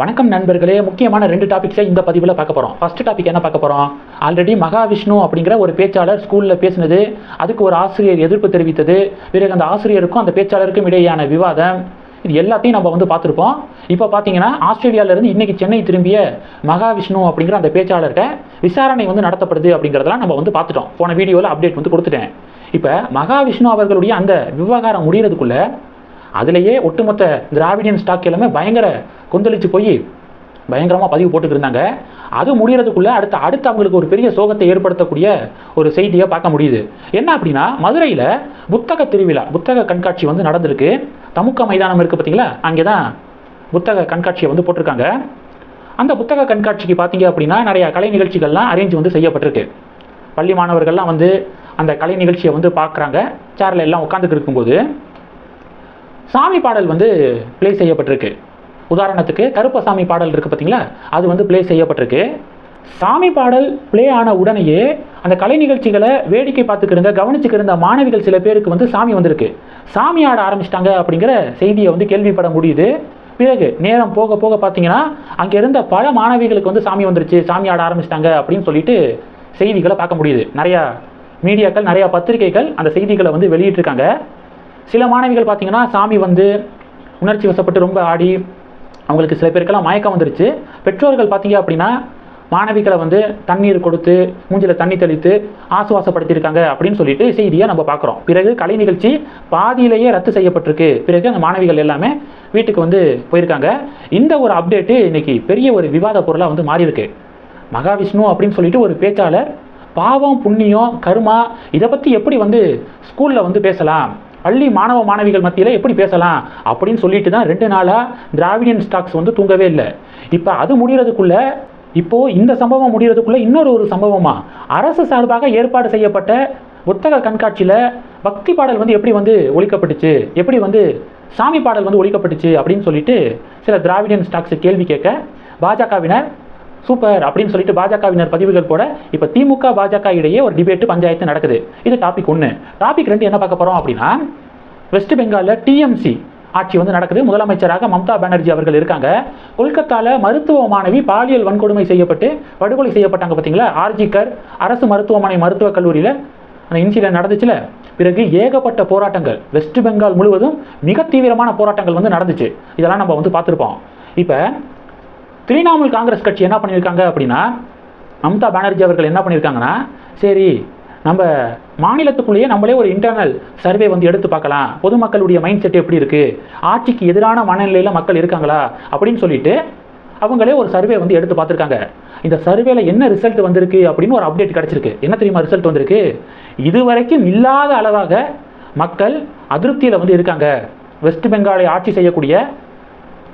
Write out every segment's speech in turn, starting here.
வணக்கம் நண்பர்களே. முக்கியமான ரெண்டு டாபிக்ஸை இந்த பதிவில் பார்க்க போகிறோம் ஃபஸ்ட் டாபிக் என்ன பார்க்க போகிறோம் ஆல்ரெடி மகாவிஷ்ணு அப்படிங்கிற ஒரு பேச்சாளர் ஸ்கூலில் பேசினது. அதுக்கு ஒரு ஆசிரியர் எதிர்ப்பு தெரிவித்தது. பிறகு அந்த ஆசிரியருக்கும் அந்த பேச்சாளருக்கும் இடையேயான விவாதம். இது எல்லாத்தையும் நம்ம வந்து பார்த்துருப்போம். இப்போ பார்த்தீங்கன்னா ஆஸ்திரேலியாவிலேருந்து இன்றைக்கி சென்னை திரும்பிய மகாவிஷ்ணு அப்படிங்கிற அந்த பேச்சாளர்கிட்ட விசாரணை வந்து நடத்தப்படுது அப்படிங்கிறதெல்லாம் நம்ம வந்து பார்த்துட்டோம். போன வீடியோவில் அப்டேட் வந்து கொடுத்துட்டேன். இப்போ மகாவிஷ்ணு அவர்களுடைய அந்த விவகாரம் முடிகிறதுக்குள்ளே அதுலேயே ஒட்டுமொத்த திராவிடியன் ஸ்டாக் எல்லாமே பயங்கர கொந்தளிச்சு போய் பயங்கரமாக பதிவு போட்டுக்கிருந்தாங்க அது முடிகிறதுக்குள்ளே அடுத்த அடுத்து அவங்களுக்கு ஒரு பெரிய சோகத்தை ஏற்படுத்தக்கூடிய ஒரு செய்தியை பார்க்க முடியுது. என்ன அப்படின்னா மதுரையில் புத்தக திருவிழா புத்தக கண்காட்சி வந்து நடந்திருக்கு. தமுக்க மைதானம் இருக்குது பார்த்தீங்களா? அங்கே தான் புத்தக கண்காட்சியை வந்து போட்டிருக்காங்க. அந்த புத்தக கண்காட்சிக்கு பார்த்தீங்க அப்படின்னா நிறைய கலை நிகழ்ச்சிகள்லாம் அரேஞ்ச் வந்து செய்யப்பட்டிருக்கு. பள்ளி மாணவர்கள்லாம் வந்து அந்த கலை நிகழ்ச்சியை வந்து பார்க்குறாங்க. சேரில் எல்லாம் உட்காந்துட்டு இருக்கும்போது சாமி பாடல் வந்து ப்ளே செய்யப்பட்டிருக்கு. உதாரணத்துக்கு கருப்பசாமி பாடல் இருக்குது பார்த்தீங்களா அது வந்து ப்ளே செய்யப்பட்டிருக்கு. சாமி பாடல் ப்ளே ஆன உடனேயே அந்த கலை நிகழ்ச்சிகளை வேடிக்கை பார்த்துக்கிருந்த கவனிச்சுக்கிருந்த மாணவிகள் சில பேருக்கு வந்து சாமி வந்திருக்கு. சாமி ஆட ஆரம்பிச்சிட்டாங்க அப்படிங்கிற செய்தியை வந்து கேள்விப்பட முடியுது. பிறகு நேரம் போக போக பார்த்தீங்கன்னா அங்கே இருந்த பல மாணவிகளுக்கு வந்து சாமி வந்துருச்சு சாமி ஆட ஆரம்பிச்சிட்டாங்க அப்படின்னு சொல்லிட்டு செய்திகளை பார்க்க முடியுது. நிறையா மீடியாக்கள் நிறையா பத்திரிகைகள் அந்த செய்திகளை வந்து வெளியிட்டிருக்காங்க. சில மாணவிகள் பார்த்தீங்கன்னா சாமி வந்து உணர்ச்சி வசப்பட்டு ரொம்ப ஆடி அவங்களுக்கு சில பேருக்கெல்லாம் மயக்கம் வந்துருச்சு. பெற்றோர்கள் பார்த்தீங்க அப்படின்னா மாணவிகளை வந்து தண்ணீர் கொடுத்து மூஞ்சில் தண்ணி தெளித்து ஆசுவாசப்படுத்தியிருக்காங்க அப்படின்னு சொல்லிட்டு செய்தியை நம்ம பார்க்குறோம். பிறகு கலை நிகழ்ச்சி பாதியிலேயே ரத்து செய்யப்பட்டிருக்கு. பிறகு அந்த மாணவிகள் எல்லாமே வீட்டுக்கு வந்து போயிருக்காங்க. இந்த ஒரு அப்டேட்டு இன்னைக்கு பெரிய ஒரு விவாத பொருளாக வந்து மாறியிருக்கு. மகாவிஷ்ணு அப்படின்னு சொல்லிட்டு ஒரு பேச்சாளர் பாவம் புண்ணியம் கருமா இதை பற்றி எப்படி வந்து ஸ்கூலில் வந்து பேசலாம்? பள்ளி மாணவ மாணவிகள் மத்தியில் எப்படி பேசலாம் அப்படின்னு சொல்லிட்டு தான் ரெண்டு நாளாக திராவிடியன் ஸ்டாக்ஸ் வந்து தூங்கவே இல்லை. இப்போ அது முடிகிறதுக்குள்ள இப்போ இந்த சம்பவம் முடிகிறதுக்குள்ள இன்னொரு ஒரு சம்பவமா? அரசு சார்பாக ஏற்பாடு செய்யப்பட்ட புத்தக கண்காட்சியில் பக்தி பாடல் வந்து எப்படி வந்து ஒழிக்கப்பட்டுச்சு? எப்படி வந்து சாமி பாடல் வந்து ஒழிக்கப்பட்டுச்சு? அப்படின்னு சொல்லிட்டு சில திராவிடியன் ஸ்டாக்ஸ் கேள்வி கேட்க பாஜகவினர் சூப்பர் அப்படின்னு சொல்லிட்டு பாஜகவினர் பதிவுகள் போட இப்போ திமுக பாஜக இடையே ஒரு டிபேட் பஞ்சாயத்து நடக்குது. இது டாபிக் ஒன்று டாபிக் ரெண்டு என்ன பார்க்க போகிறோம் அப்படின்னா வெஸ்ட் பெங்காலில் டிஎம்சி ஆட்சி வந்து நடக்குது. முதலமைச்சராக மம்தா பானர்ஜி அவர்கள் இருக்காங்க. கொல்கத்தாவில் மருத்துவ மாணவி பாலியல் வன்கொடுமை செய்யப்பட்டு படுகொலை செய்யப்பட்டாங்க பார்த்தீங்களா? ஆர்ஜிகர் அரசு மருத்துவமனை மருத்துவக் கல்லூரியில் அந்த இன்சிடென்ட் நடந்துச்சுல. பிறகு ஏகப்பட்ட போராட்டங்கள். வெஸ்ட் பெங்கால் முழுவதும் மிக தீவிரமான போராட்டங்கள் வந்து நடந்துச்சு. இதெல்லாம் நம்ம வந்து பார்த்துருப்போம். இப்போ திரிணாமுல் காங்கிரஸ் கட்சி என்ன பண்ணியிருக்காங்க அப்படின்னா மம்தா பானர்ஜி அவர்கள் என்ன பண்ணியிருக்காங்கன்னா சரி நம்ம மாநிலத்துக்குள்ளேயே நம்மளே ஒரு இன்டர்னல் சர்வே வந்து எடுத்து பார்க்கலாம். பொதுமக்களுடைய மைண்ட் செட் எப்படி இருக்குது ஆட்சிக்கு எதிரான மனநிலையில் மக்கள் இருக்காங்களா? அப்படின்னு சொல்லிட்டு அவங்களே ஒரு சர்வே வந்து எடுத்து பார்த்துருக்காங்க. இந்த சர்வேல என்ன ரிசல்ட் வந்திருக்கு அப்படின்னு ஒரு அப்டேட் கிடச்சிருக்கு. என்ன தெரியுமா ரிசல்ட் வந்திருக்கு? இதுவரைக்கும் இல்லாத அளவாக மக்கள் அதிருப்தியில் வந்து இருக்காங்க. வெஸ்ட் பெங்காலை ஆட்சி செய்யக்கூடிய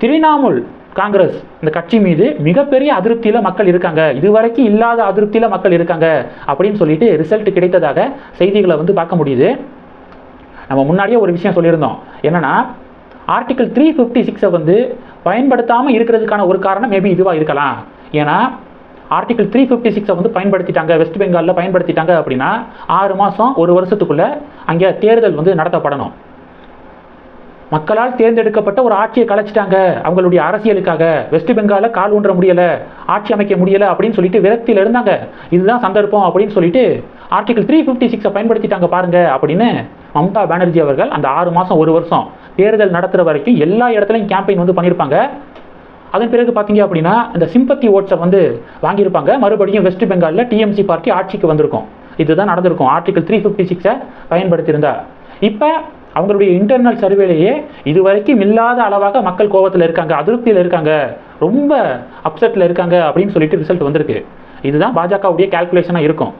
திரிணாமுல் காங்கிரஸ் இந்த கட்சி மீது மிகப்பெரிய அதிருப்தியில் மக்கள் இருக்காங்க. இதுவரைக்கும் இல்லாத அதிருப்தியில் மக்கள் இருக்காங்க அப்படின்னு சொல்லிட்டு ரிசல்ட் கிடைத்ததாக செய்திகளை வந்து பார்க்க முடியுது. நம்ம முன்னாடியே ஒரு விஷயம் சொல்லியிருந்தோம். என்னென்னா ஆர்டிக்கல் த்ரீ ஃபிஃப்டி சிக்ஸை வந்து பயன்படுத்தாமல் இருக்கிறதுக்கான ஒரு காரணம் மேபி இதுவாக இருக்கலாம். ஏன்னா ஆர்டிகல் த்ரீ ஃபிஃப்டி சிக்ஸை வந்து பயன்படுத்திட்டாங்க வெஸ்ட் பெங்காலில் பயன்படுத்திட்டாங்க அப்படின்னா ஆறு மாதம் ஒரு வருஷத்துக்குள்ளே அங்கே தேர்தல் வந்து நடத்தப்படணும். மக்களால் தேர்ந்தெடுக்கப்பட்ட ஒரு ஆட்சியை கலைச்சிட்டாங்க. அவங்களுடைய அரசியலுக்காக வெஸ்ட் பெங்காலில் கால் ஊன்ற முடியலை ஆட்சி அமைக்க முடியலை அப்படின்னு சொல்லிட்டு விரக்தியில் இருந்தாங்க. இதுதான் சந்தர்ப்பம் அப்படின்னு சொல்லிட்டு ஆர்டிகல் த்ரீ ஃபிஃப்டி சிக்ஸை பயன்படுத்திட்டாங்க பாருங்க அப்படின்னு மம்தா பானர்ஜி அவர்கள் அந்த ஆறு மாதம் ஒரு வருஷம் தேர்தல் நடத்துகிற வரைக்கும் எல்லா இடத்துலையும் கேம்பெயின் வந்து பண்ணியிருப்பாங்க. அதன் பிறகு பார்த்தீங்க அப்படின்னா இந்த சிம்பத்தி ஓட்ஸை வந்து வாங்கியிருப்பாங்க. மறுபடியும் வெஸ்ட் பெங்காலில் டிஎம்சி பார்ட்டி ஆட்சிக்கு வந்திருக்கும். இதுதான் நடந்திருக்கும். ஆர்டிகல் த்ரீ ஃபிஃப்டி சிக்ஸை பயன்படுத்தியிருந்தா. இப்போ அவங்களுடைய இன்டர்னல் சர்வேலேயே இதுவரைக்கும் இல்லாத அளவாக மக்கள் கோபத்தில் இருக்காங்க அதிருப்தியில் இருக்காங்க ரொம்ப அப்செட்டில் இருக்காங்க அப்படின்னு சொல்லிட்டு ரிசல்ட் வந்திருக்கு. இதுதான் பாஜகவுடைய கால்குலேஷனாக இருக்கும்.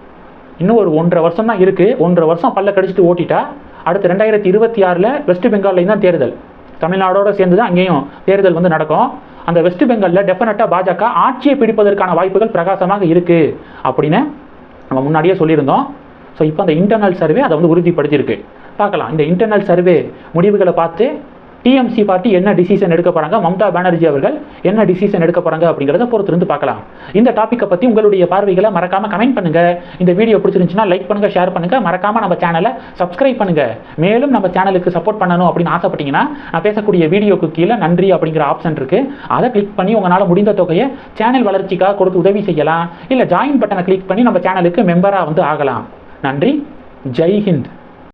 இன்னும் ஒரு ஒன்றரை வருஷம் தான் இருக்குது ஒன்றரை வருஷம் பல்ல கடிச்சிட்டு ஓட்டிட்டா அடுத்து ரெண்டாயிரத்தி இருபத்தி ஆறில் வெஸ்ட் பெங்கால்லையும் தான் தேர்தல். தமிழ்நாடோட சேர்ந்து தான் அங்கேயும் தேர்தல் வந்து நடக்கும். அந்த வெஸ்ட் பெங்காலில் டெஃபினட்டாக பாஜக ஆட்சியை பிடிப்பதற்கான வாய்ப்புகள் பிரகாசமாக இருக்குது அப்படின்னு நம்ம முன்னாடியே சொல்லியிருந்தோம். ஸோ இப்போ அந்த இன்டர்னல் சர்வே அதை வந்து உறுதிப்படுத்தியிருக்கு. பார்க்கலாம். இந்த இன்டர்னல் சர்வே முடிவுகளை பார்த்து டிஎம்சி பார்ட்டி என்ன டிசிஷன் எடுக்க போகிறாங்க மம்தா பானர்ஜி அவர்கள் என்ன டிசிஷன் எடுக்க போகிறாங்க அப்படிங்கிறத பொறுத்திருந்து பார்க்கலாம். இந்த டாப்பிக்கை பற்றி உங்களுடைய பார்வைகளை மறக்காமல் கமெண்ட் பண்ணுங்கள் இந்த வீடியோ பிடிச்சிருந்துச்சுன்னா லைக் பண்ணுங்கள் ஷேர் பண்ணுங்கள் மறக்காமல் நம்ம சேனலை சப்ஸ்கிரைப் பண்ணுங்கள் மேலும் நம்ம சேனலுக்கு சப்போர்ட் பண்ணணும் அப்படின்னு ஆசைப்பட்டீங்கன்னா நான் பேசக்கூடிய வீடியோக்கு கீழே நன்றி அப்படிங்கிற ஆப்ஷன் இருக்குது அதை கிளிக் பண்ணி உங்களால் முடிந்த தொகையை சேனல் வளர்ச்சிக்காக கொடுத்து உதவி செய்யலாம். இல்லை ஜாயின் பட்டனை கிளிக் பண்ணி நம்ம சேனலுக்கு மெம்பராக வந்து ஆகலாம். நன்றி. ஜெய் ஹிந்த்.